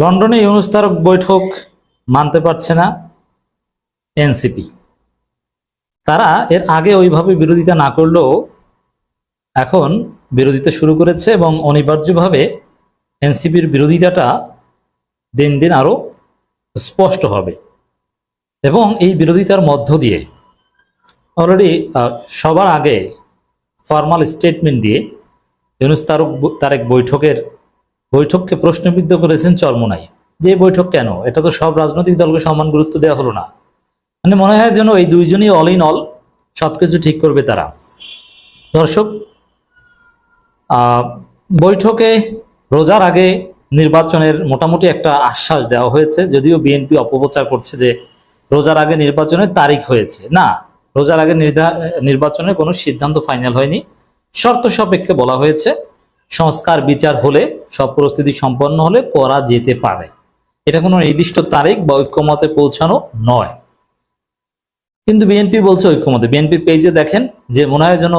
লন্ডনে ইউনুস তারক বৈঠক মানতে পারছে না এনসিপি। তারা এর আগে ওইভাবে বিরোধিতা না করলেও এখন বিরোধিতা শুরু করেছে এবং অনিবার্যভাবে এনসিপির বিরোধিতাটা দিন দিন আরও স্পষ্ট হবে। এবং এই বিরোধিতার মধ্য দিয়ে অলরেডি সবার আগে ফর্মাল স্টেটমেন্ট দিয়ে ইউনুস তারক তারেক বৈঠকের বৈঠককে প্রশ্নবিদ্ধ করেছেন চরমোনাই। যে বৈঠক কেন? এটা তো সব রাজনৈতিক দলকে সমান গুরুত্ব দেওয়া হলো না। মানে মনে হয় যেন এই দুইজনই অল ইন অল সবকিছু ঠিক করবে তারা। দর্শক বৈঠকে রোজার আগে নির্বাচনের মোটামুটি একটা আশ্বাস দেওয়া হয়েছে, যদিও বিএনপি অপপ্রচার করছে যে রোজার আগে নির্বাচনের তারিখ হয়েছে। না, রোজার আগে নির্ধা- নির্বাচনের কোনো সিদ্ধান্ত ফাইনাল হয়নি। শর্ত সাপেক্ষে বলা হয়েছে সংস্কার বিচার হলে, সব পরিস্থিতি সম্পন্ন হলে করা যেতে পারে। এটা কোনো নির্দিষ্ট তারিখ বা ঐক্যমতে পৌঁছানো নয়। কিন্তু বিএনপি বলছে ঐক্যমতে। বিএনপির পেজে দেখেন যে মনে হয় যেন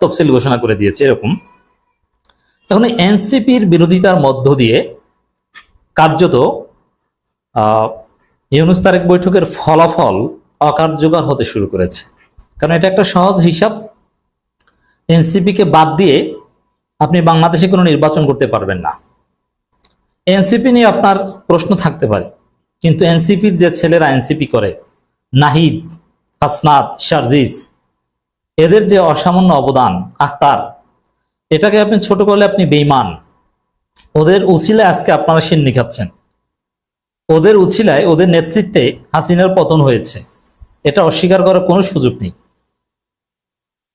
তফসিল ঘোষণা করে দিয়েছে এরকম। এখন এনসিপির বিরোধিতার মধ্য দিয়ে কার্যত ইউনুস তারেক বৈঠকের ফলাফল অকার্যকর হতে শুরু করেছে। কারণ এটা একটা সহজ হিসাব। এনসিপিকে বাদ দিয়ে আপনি বাংলাদেশে কোনো নির্বাচন করতে পারবেন না। এনসিপি নিয়ে আপনার প্রশ্ন থাকতে পারে, কিন্তু এনসিপির যে ছেলেরা এনসিপি করে, নাহিদ, হাসনাত, শারজিস, এদের যে অসামান্য অবদান, আখতার, এটাকে আপনি ছোট করলে আপনি বেইমান ওদের উছিলায় আজকে আপনারা সিন্নি খাচ্ছেন। ওদের উছিলায়, ওদের নেতৃত্বে হাসিনার পতন হয়েছে। এটা অস্বীকার করার কোনো সুযোগ নেই।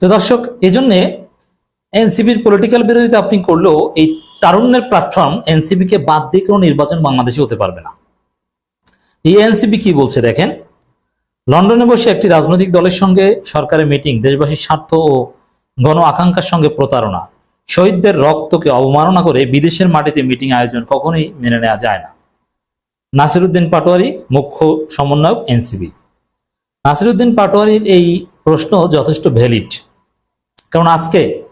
তো দর্শক এই জন্যে এনসিপির পলিটিক্যাল বিরোধিতা আপনি করলেও এই তারুণ্যের প্ল্যাটফর্ম এনসিপি কে বাদ দিয়ে কোনো নির্বাচন বাংলাদেশে হতে পারবে না। এই এনসিপি কি বলছে দেখেন? লন্ডনে বসে একটি রাজনৈতিক দলের সঙ্গে সরকারের মিটিং দেশবাসীর স্বার্থ ও গণ আকাঙ্ক্ষার সঙ্গে প্রতারণা। শহীদদের রক্তকে অবমাননা করে বিদেশের মাটিতে মিটিং আয়োজন কখনোই মেনে নেওয়া যায় না। নাসিরুদ্দিন পাটোয়ারি মুখ্য সমন্বয়ক এনসিবি। নাসিরুদ্দিন পাটোয়ারির এই প্রশ্ন যথেষ্ট ভ্যালিড কারণ আজকে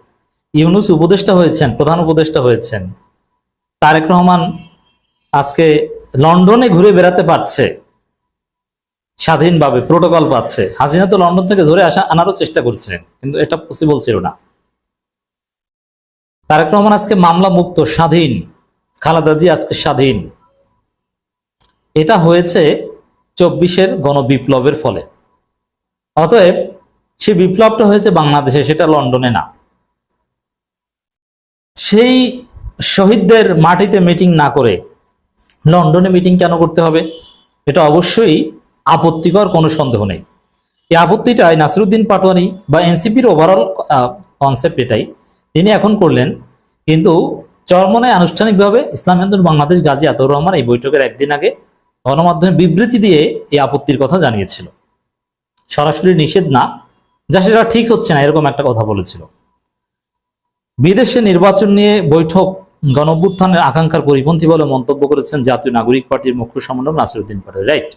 ইউনুস উপদেষ্টা হয়েছেন, প্রধান উপদেষ্টা হয়েছেন। তারেক রহমান আজকে লন্ডনে ঘুরে বেড়াতে পারছে। স্বাধীনভাবে প্রোটোকল পাচ্ছে। হাসিনা তো লন্ডন থেকে ধরে আসা, আনারও চেষ্টা করছিলেন কিন্তু এটা পসিবল ছিল না। তারেক রহমান আজকে মামলা মুক্ত, স্বাধীন। খালেদা জি আজকে স্বাধীন। এটা হয়েছে চব্বিশের গণবিপ্লবের ফলে। অতএব সে বিপ্লবটা হয়েছে বাংলাদেশে, সেটা লন্ডনে না। সেই শহীদদের মাটিতে মিটিং না করে লন্ডনে মিটিং কেন করতে হবে? এটা অবশ্যই আপত্তিকর, কোনো সন্দেহ নেই। এই আপত্তিটাই নাসিরুদ্দিন পাটোয়ারি বা এনসিপির ওভারঅল কনসেপ্ট এটাই। তিনি এখন করলেন, কিন্তু চরমনে আনুষ্ঠানিকভাবে ইসলাম হিন্দুর বাংলাদেশ গাজী আতর রহমান এই বৈঠকের একদিন আগে গণমাধ্যমে বিবৃতি দিয়ে এই আপত্তির কথা জানিয়েছিল। সরাসরি নিষেধ না, যা সেটা ঠিক হচ্ছে না, এরকম একটা কথা বলেছিল। বিদেশে নির্বাচন নিয়ে বৈঠক গণঅভ্যুত্থানের আকাঙ্ক্ষার পরিপন্থী বলে মন্তব্য করেছেন জাতীয় নাগরিক পার্টির মুখ্য সমন্বয় নাসিরুদ্দিন পাটোয়ারি রাইট?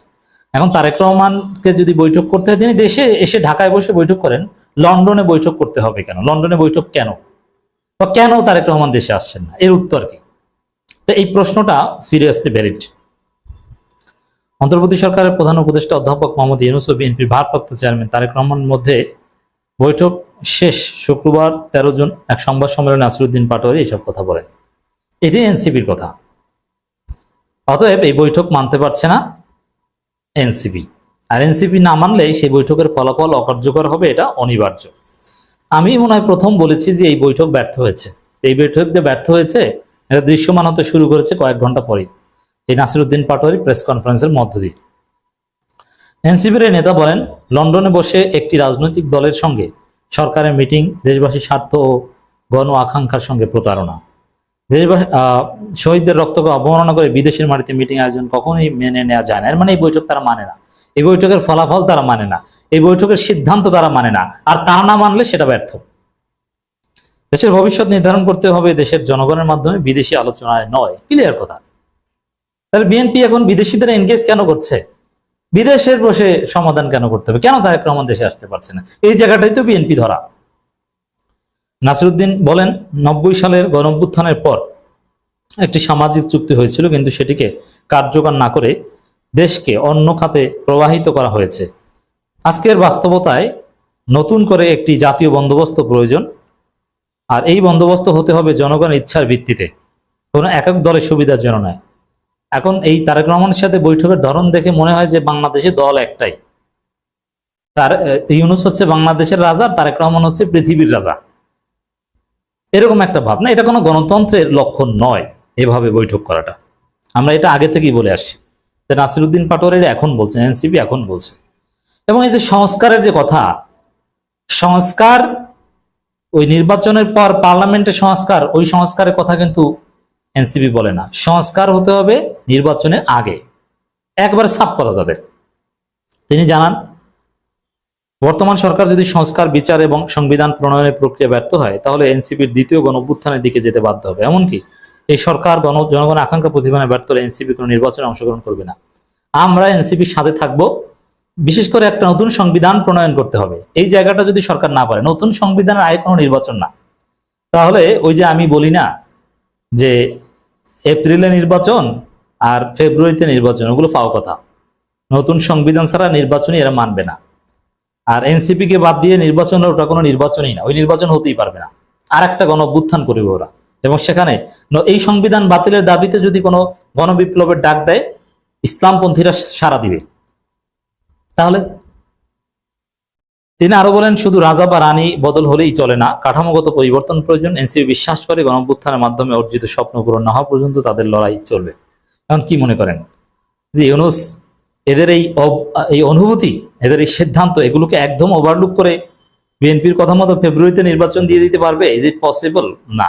এখন তারেক রহমানকে যদি বৈঠক করতে হয়, তিনি দেশে এসে ঢাকায় বসে বৈঠক করেন, লন্ডনে বৈঠক করতে হবে কেন? লন্ডনে বৈঠক কেন? বা কেন তারেক রহমান দেশে আসছেন না? এর উত্তর কি? তো এই প্রশ্নটা সিরিয়াসলি ভ্যালিড অন্তর্বর্তী সরকারের প্রধান উপদেষ্টা অধ্যাপক মোহাম্মদ ইউনুস ও বিএনপির ভারপ্রাপ্ত চেয়ারম্যান তারেক রহমানের মধ্যে বৈঠক শেষ, শুক্রবার তেরো জুন এক সংবাদ সম্মেলনে নাসিরুদ্দিন পাটোয়ারি এইসব কথা বলেন। এটি এনসিপির কথা। অতএব এই বৈঠক মানতে পারছে না এনসিপি। আর এনসিপি না মানলে সেই বৈঠকের ফলাফল অকার্যকর হবে এটা অনিবার্য। আমি মনে হয় প্রথম বলেছি যে এই বৈঠক ব্যর্থ হয়েছে। এই বৈঠক যে ব্যর্থ হয়েছে, এটা দৃশ্যমান হতে শুরু করেছে কয়েক ঘণ্টা পরেই। এই নাসিরুদ্দিন পাটোয়ারি প্রেস কনফারেন্সের মধ্য দিয়ে। এনসিপির নেতা বলেন, লন্ডনে বসে একটি রাজনৈতিক দলের সঙ্গে সরকারের মিটিং দেশবাসীর স্বার্থ ও গণ আকাঙ্ক্ষার সঙ্গে প্রতারণা। দেশবাসী শহীদদের রক্তকে অবমাননা করে বিদেশের মাটিতে মিটিং আয়োজন কখনোই মেনে নেওয়া যায় না। এর মানে এই বৈঠক তারা মানে না। এই বৈঠকের ফলাফল তারা মানে না। এই বৈঠকের সিদ্ধান্ত তারা মানে না। আর তা না মানলে সেটা ব্যর্থ। দেশের ভবিষ্যৎ নির্ধারণ করতে হবে দেশের জনগণের মাধ্যমে, বিদেশি আলোচনায় নয়। ক্লিয়ার কথা। তাহলে বিএনপি এখন বিদেশিদের এনগেজ কেন করছে? বিদেশের বসে সমাধান কেন করতে হবে? কেন তারেক রহমান দেশে আসতে পারছে না? এই জায়গাটাই তো বিএনপি ধরা। নাসিরুদ্দিন বলেন, নব্বই সালের গণঅভ্যুত্থানের পর একটি সামাজিক চুক্তি হয়েছিল, কিন্তু সেটিকে কার্যকর না করে দেশকে অন্য খাতে প্রবাহিত করা হয়েছে। আজকের বাস্তবতায় নতুন করে একটি জাতীয় বন্দোবস্ত প্রয়োজন, আর এই বন্দোবস্ত হতে হবে জনগণের ইচ্ছার ভিত্তিতে। কোনো একক দলের সুবিধার জন্য নয়। এখন এই তারেক রহমানের সাথে বৈঠকের ধরন দেখে মনে হয় যে বাংলাদেশে দল একটাই। তার ইউনুস হচ্ছে বাংলাদেশের রাজা, তারেক রহমান হচ্ছে পৃথিবীর রাজা। এরকম একটা ভাবনা। এটা কোনো গণতন্ত্রের লক্ষণ নয় এভাবে বৈঠক করাটা। আমরা এটা আগে থেকেই বলে আসছি। যে নাসিরুদ্দিন পাটোয়ারি এখন বলছেন এনসিপি এখন বলছে। এবং এই যে সংস্কারের যে কথা, সংস্কার ওই নির্বাচনের পর পার্লামেন্টের সংস্কার, ওই সংস্কারের কথা কিন্তু এনসিপি বলে না। সংস্কার হতে হবে নির্বাচনের আগে। একবার সাপ কথা তাদের। তিনি জানান, বর্তমান সরকার যদি সংস্কার, বিচার এবং সংবিধান প্রণয়নের প্রক্রিয়া ব্যর্থ হয়, তাহলে এনসিপির দ্বিতীয় গণ অভ্যুত্থানের দিকে যেতে বাধ্য হবে। এমনকি এই সরকার, গণ জনগণ আকাঙ্ক্ষা প্রতিফলনে ব্যর্থ হলে এনসিপি কোনো নির্বাচনে অংশগ্রহণ করবে না। আমরা এনসিপির সাথে থাকব। বিশেষ করে একটা নতুন সংবিধান প্রণয়ন করতে হবে। এই জায়গাটা যদি সরকার না পারে, নতুন সংবিধানের আয় কোনো নির্বাচন না। তাহলে ওই যে আমি বলি না যে এপ্রিলে নির্বাচন আর ফেব্রুয়ারিতে নির্বাচন, ওগুলো পাও কথা। নতুন সংবিধান ছাড়া নির্বাচনই এরা মানবে না। আর এনসিপি কে বাদ দিয়ে নির্বাচন ওটা কোনো নির্বাচনই না। ওই নির্বাচন হতেই পারবে না। আর একটা গণ করবে ওরা। এবং সেখানে এই সংবিধান বাতিলের দাবিতে যদি কোনো গণবিপ্লবের ডাক দেয়, ইসলামপন্থীরা সারা দিবে। তাহলে তিনি আরও বলেন, শুধু রাজা বা রানী বদল হলেই চলে না। কাঠামোগত পরিবর্তন প্রয়োজন। এনসিপি বিশ্বাস করে গণঅভ্যুত্থানের মাধ্যমে অর্জিত স্বপ্ন পূরণ না হওয়া পর্যন্ত তাদের লড়াই চলবে। এখন কি মনে করেন? যে ইউনুস, এদের এই এই অনুভূতি, এদের এই সিদ্ধান্ত, এগুলোকে একদম ওভারলুক করে বিএনপির কথা মতো ফেব্রুয়ারিতে নির্বাচন দিয়ে দিতে পারবে? ইজ ইট পসিবল না।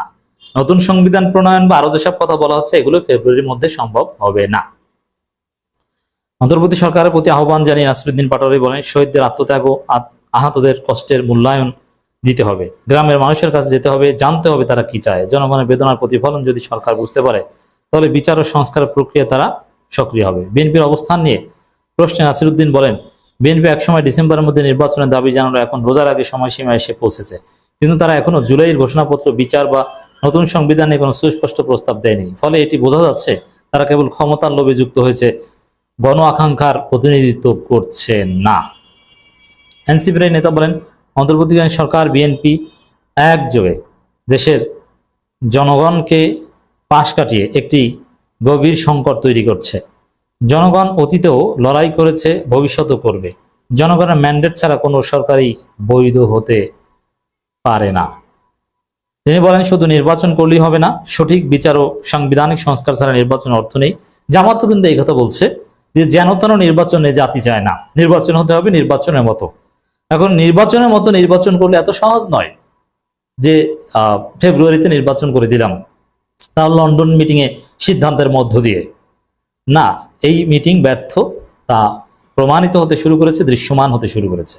নতুন সংবিধান প্রণয়ন বা আরও যেসব কথা বলা হচ্ছে, এগুলো ফেব্রুয়ারির মধ্যে সম্ভব হবে না। অন্তর্বর্তী সরকারের প্রতি আহ্বান জানিয়ে নাসরুদ্দিন পাটোয়ারি বলেন, শহীদদের আত্মত্যাগ আহতদের কষ্টের মূল্যায়ন দিতে হবে। গ্রামের মানুষের কাছে যেতে হবে, জানতে হবে তারা কি চায়। জনগণের বেদনার প্রতিফলন যদি সরকার বুঝতে পারে তাহলে বিচার ও সংস্কার প্রক্রিয়া তারা সক্রিয় হবে। বিএনপির অবস্থান নিয়ে প্রশ্নে নাসিরুদ্দিন বলেন, বিএনপি একসময় ডিসেম্বরের মধ্যে নির্বাচনের দাবি জানালো, এখন রোজার আগে সময়সীমা এসে পৌঁছেছে। কিন্তু তারা এখনও জুলাইয়ের ঘোষণাপত্র, বিচার বা নতুন সংবিধানে কোনো সুস্পষ্ট প্রস্তাব দেয়নি। ফলে এটি বোঝা যাচ্ছে, তারা কেবল ক্ষমতার লোভে যুক্ত হয়েছে, গণ আকাঙ্ক্ষার প্রতিনিধিত্ব করছে না। এনসিপির নেতা বলেন, অন্তর্বর্তীকালীন সরকার, বিএনপি একযোগে দেশের জনগণকে পাশ কাটিয়ে একটি গভীর সংকট তৈরি করছে। জনগণ অতীতেও লড়াই করেছে, ভবিষ্যতও করবে। জনগণের ম্যান্ডেট ছাড়া কোনো সরকারই বৈধ হতে পারে না। তিনি বলেন, শুধু নির্বাচন করলেই হবে না, সঠিক বিচার ও সাংবিধানিক সংস্কার ছাড়া নির্বাচন অর্থ নেই। জামাতও কিন্তু এই কথা বলছে যে, যেন তেন নির্বাচনে জাতি চায় না। নির্বাচন হতে হবে নির্বাচনের মতো। এখন নির্বাচনের মতো নির্বাচন করলে এত সহজ নয় যে ফেব্রুয়ারিতে নির্বাচন করে দিলাম। তাও লন্ডন মিটিংয়ে সিদ্ধান্তের মধ্য দিয়ে। না, এই মিটিং ব্যর্থ, তা প্রমাণিত হতে শুরু করেছে, দৃশ্যমান হতে শুরু করেছে।